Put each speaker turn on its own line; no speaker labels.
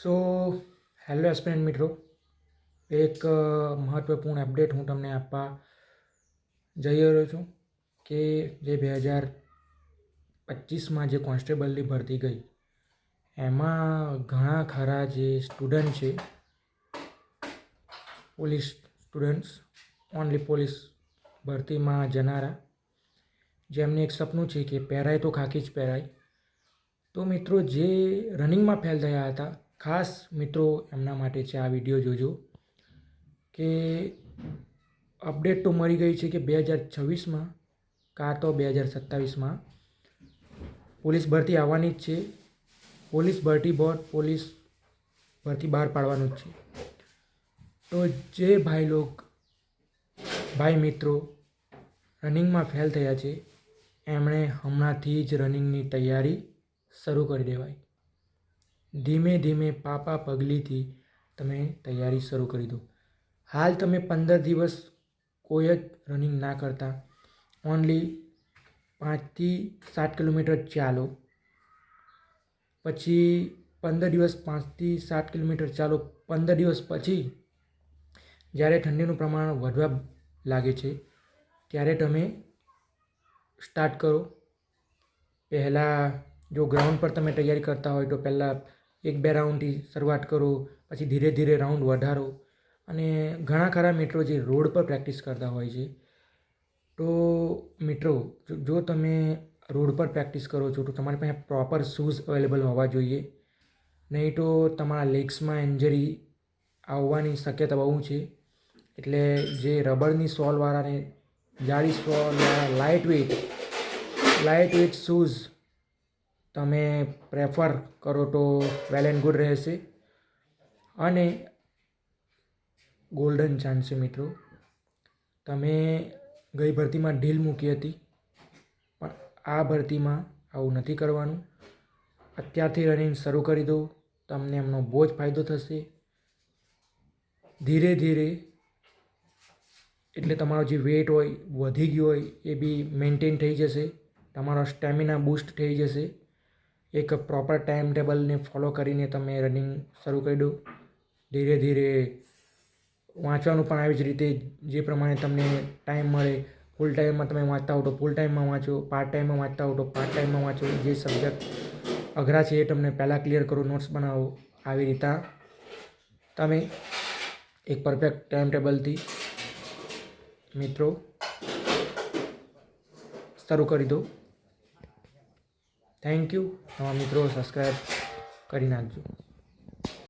So hello aspirant મિત્રો. એક મહત્ત્વપૂર્ણ અપડેટ હું તમને આપવા જઈ રહ્યો છું કે જે બે હજાર પચીસમાં જે કોન્સ્ટેબલની ભરતી ગઈ, એમાં ઘણા ખરા જે સ્ટુડન્ટ છે, પોલીસ સ્ટુડન્ટ્સ ઓનલી પોલીસ ભરતીમાં જનારા, જેમને એક સપનું છે કે પહેરાય તો ખાકી જ પહેરાય. તો મિત્રો જે રનિંગમાં ફેલ થયા હતા ખાસ મિત્રો એમના માટે છે આ વીડિયો જોજો કે અપડેટ તો મળી ગઈ છે કે બે હજાર છવ્વીસમાં કાં તો બે હજાર સત્તાવીસમાં. પોલીસ ભરતી આવવાની જ છે. પોલીસ ભરતી બોર્ડ પોલીસ ભરતી બહાર પાડવાનું જ છે. તો જે ભાઈ લોક, ભાઈ મિત્રો રનિંગમાં ફેલ થયા છે, એમણે હમણાંથી જ રનિંગની તૈયારી શરૂ કરી દેવાય. ધીમે ધીમે પાપા પગલીથી તમે તૈયારી શરૂ કરી દો. હાલ તમે પંદર દિવસ કોઈ જ રનિંગ ના કરતા. ઓનલી પાંચથી સાત કિલોમીટર ચાલો. પછી પંદર દિવસ પાંચથી સાત કિલોમીટર ચાલો. પંદર દિવસ પછી જ્યારે ઠંડીનું પ્રમાણ વધવા લાગે છે, ત્યારે તમે સ્ટાર્ટ કરો. પહેલાં જો ગ્રાઉન્ડ પર તમે તૈયારી કરતા હોય તો પહેલાં એક બે રાઉન્ડથી શરૂઆત કરો, પછી ધીરે ધીરે રાઉન્ડ વધારો. અને ઘણા ખરા મિત્રો જે રોડ પર પ્રેક્ટિસ કરતા હોય છે, તો મિત્રો, જો- તમે રોડ પર પ્રેક્ટિસ કરો છો, તો તમારી પાસે પ્રોપર શૂઝ અવેલેબલ હોવા જોઈએ. નહીં તો તમારા લેગ્સમાં ઇન્જરી આવવાની શક્યતા બહુ છે. એટલે જે રબરની સોલવાળાને જાડી સોલવાળા light weight light weight shoes તમે પ્રેફર કરો તો વેલ એન્ડ ગુડ રહેશે. અને ગોલ્ડન ચાન્સ છે મિત્રો. તમે ગઈ ભરતીમાં ઢીલ મૂકી હતી, પણ આ ભરતીમાં આવું નથી કરવાનું. અત્યારથી રનિંગ શરૂ કરી દો, તમને એમનો બહુ જ ફાયદો થશે. ધીરે ધીરે, એટલે તમારો જે વેટ હોય, વધી ગયો હોય, એ બી મેન્ટેન થઈ જશે. તમારો સ્ટેમિના બૂસ્ટ થઈ જશે. એક પ્રોપર ટાઈમ ટેબલને ફોલો કરીને તમે રનિંગ શરૂ કરી દો. ધીરે ધીરે વાંચવાનું પણ આવી જ રીતે જે પ્રમાણે તમને ટાઈમ મળે ફૂલ ટાઈમમાં તમે વાંચતા હો તો ફૂલ ટાઈમમાં વાંચો પાર્ટ ટાઈમમાં વાંચતા હો તો પાર્ટ ટાઈમમાં વાંચો, જે સબ્જેક્ટ અઘરા છે એ તમને પહેલાં ક્લિયર કરો નોટ્સ બનાવો, આવી રીતના તમે એક પરફેક્ટ ટાઈમ ટેબલથી મિત્રો શરૂ કરી દો. થેન્ક યુ તમારા મિત્રો સબસ્ક્રાઈબ કરી નાખજો.